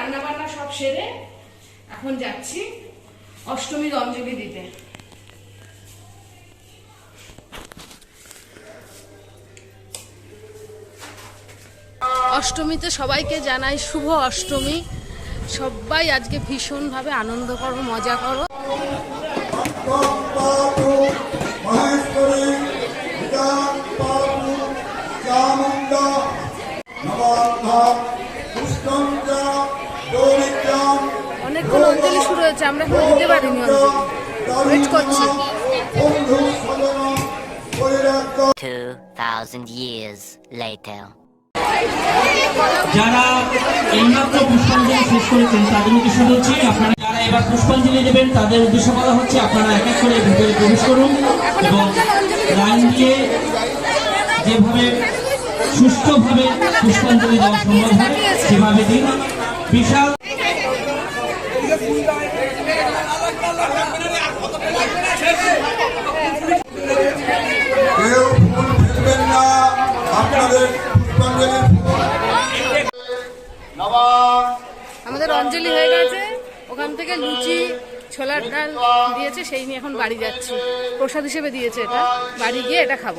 রান্না বান্না সব সেরে এখন যাচ্ছি অষ্টমীর অঞ্জলি দিতে অষ্টমীতে সবাইকে জানাই শুভ অষ্টমী সবাই আজকে ভীষণভাবে আনন্দ করো মজা করো হয়েছে আমরা এখন দিতে পারিনি ওয়েট করছি। বন্ধু সজনা পরিরাজ্য 2,000 years later. যারা এইমাত্র পুষ্পাঞ্জলি শেষ করেছেন তাদের উদ্দেশ্য বলছি আপনারা যারা এবার পুষ্পাঞ্জলি দেবেন তাদের উদ্দেশ্য বলা হচ্ছে আপনারা এক এক করে ভিতরে প্রবেশ করুন এবং লাইন দিয়ে যেভাবে সুষ্ঠুভাবে পুষ্পাঞ্জলি দেওয়া সম্ভব হয় সেভাবে দিন। বিশাল কেউ ফুল ফেলবেন না আপনাদের পুষ্পাঞ্জলির ফুল আমাদের অঞ্জলি হয়ে গেছে। ওখান থেকে লুচি ছোলার ডাল দিয়েছে সেই নিয়ে এখন বাড়ি যাচ্ছি। প্রসাদ হিসেবে দিয়েছে এটা। বাড়ি গিয়ে এটা খাব।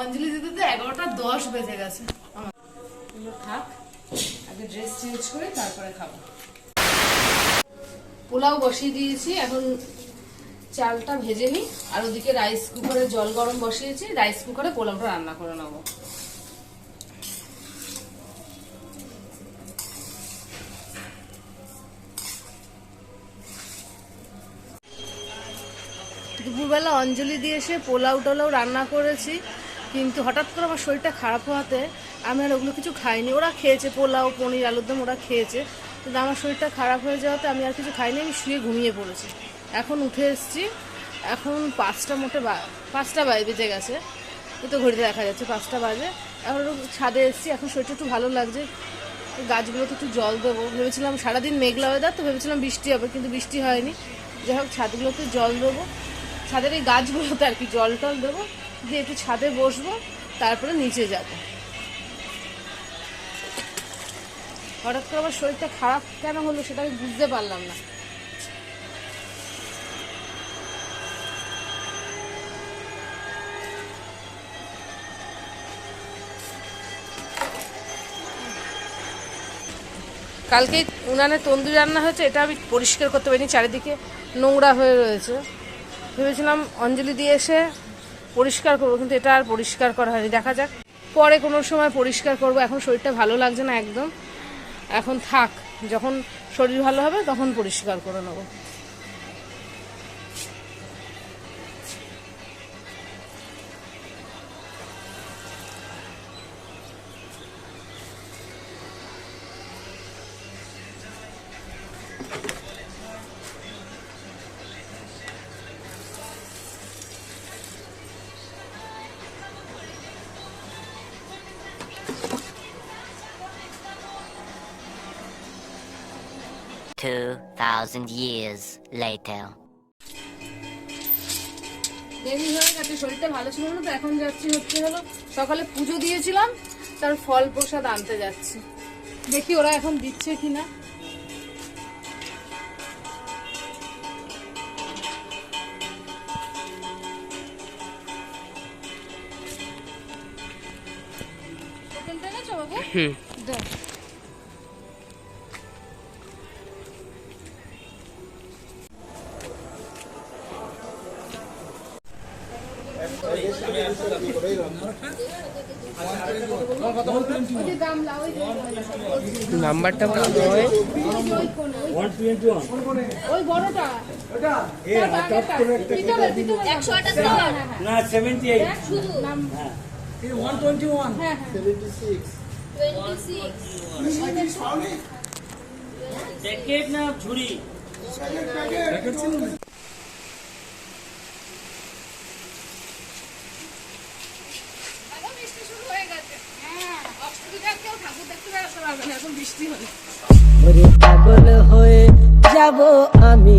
অঞ্জলি দিতে তো এগারোটা দশ বেজে গেছে। আমার থাক। আগে ড্রেস চেঞ্জ করে তারপরে খাব। পোলাও বসিয়ে দিয়েছি, এখন চালটা ভেজে নিই। আর ওদিকে রাইস কুকারে জল গরম বসিয়েছি রাইস কুকারে পোলাওটা রান্না করে নেব। দুপুরবেলা অঞ্জলি দিয়ে এসে পোলাও টোলাও রান্না করেছি, কিন্তু হঠাৎ করে আমার শরীরটা খারাপ হওয়াতে আমি আর ওগুলো কিছু খাইনি। ওরা খেয়েছে পোলাও, পনির, আলুর দম ওরা খেয়েছে। কিন্তু আমার শরীরটা খারাপ হয়ে যাওয়াতে আমি আর কিছু খাইনি, আমি শুয়ে ঘুমিয়ে পড়েছি। এখন উঠে এসেছি, এখন পাঁচটা মোটে পাঁচটা বাজে, বেজে গেছে। তো ঘড়িতে দেখা যাচ্ছে, পাঁচটা বাজে। এখন ছাদে এসেছি, এখন শরীরটা একটু ভালো লাগছে। গাছগুলোতে একটু জল দেবো। ভেবেছিলাম সারাদিন মেঘলা ওয়েদার তো ভেবেছিলাম বৃষ্টি হবে, কিন্তু বৃষ্টি হয়নি। যাই হোক, ছাদগুলোতে জল দেবো। ছাদের এই গাছগুলোতে আর কি জল টল দেবো। দিয়ে একটু ছাদে বসবো, তারপরে নিচে যাব। হঠাৎ করে আমার শরীরটা খারাপ কেন হলো সেটা আমি বুঝতে পারলাম না। কালকে উনানে তন্দুরি রান্না হয়েছে, এটা আমি পরিষ্কার করতে পারিনি, চারিদিকে নোংরা হয়ে রয়েছে। ভেবেছিলাম অঞ্জলি দিয়ে এসে পরিষ্কার করব, কিন্তু এটা আর পরিষ্কার করা হয়নি। দেখা যাক, পরে কোনো সময় পরিষ্কার করব। এখন শরীরটা ভালো লাগছে না একদম। এখন থাক যখন শরীর ভালো হবে তখন পরিষ্কার করে নেব। Two thousand years later. দেরি হয়ে গেছে শরীরটা ভালো ছিল না তো এখন যাচ্ছি হচ্ছে হলো সকালে পুজো দিয়েছিলাম তার ফল প্রসাদ আনতে যাচ্ছি। দেখি ওরা এখন দিচ্ছে কিনা। টোকেনটা এনেছো হ্যাঁ, হ্যাঁ, হ্যাঁ। না seventy eight one twenty one. Packet না ঝুড়ি বৃষ্টি শুরু হয়ে গেছে। হ্যাঁ, অষ্টমীতে আর কেউ ঠাকুর দেখতে বেরোতে না, এখন বৃষ্টি পাগল হয়ে যাব আমি।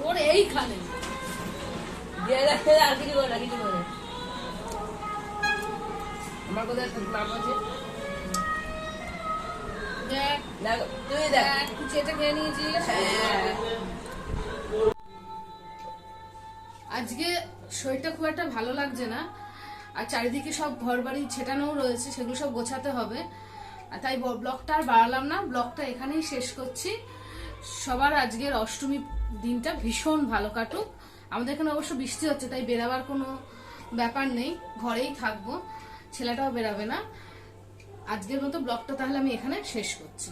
তোর এইখানে। আর কিছু করে কিছু করে আমার কোথায় একটা আছে? দেখ দেখ তুই দেখ। দেখ খেয়ে নিয়েছিস হ্যাঁ। আজকে শরীরটা খুব একটা ভালো লাগছে না। আর চারিদিকে সব ঘর বাড়ি ছেটানোও রয়েছে সেগুলো সব গোছাতে হবে। আর তাই ব্লগটা আর বাড়ালাম না ব্লগটা এখানেই শেষ করছি। সবার আজকের অষ্টমী দিনটা ভীষণ ভালো কাটুক। আমাদের এখানে অবশ্য বৃষ্টি হচ্ছে, তাই বেরাবার কোনো ব্যাপার নেই। ঘরেই থাকব, ছেলেটাও বেরাবে না। আজকের মতো ব্লগটা তাহলে আমি এখানে শেষ করছি।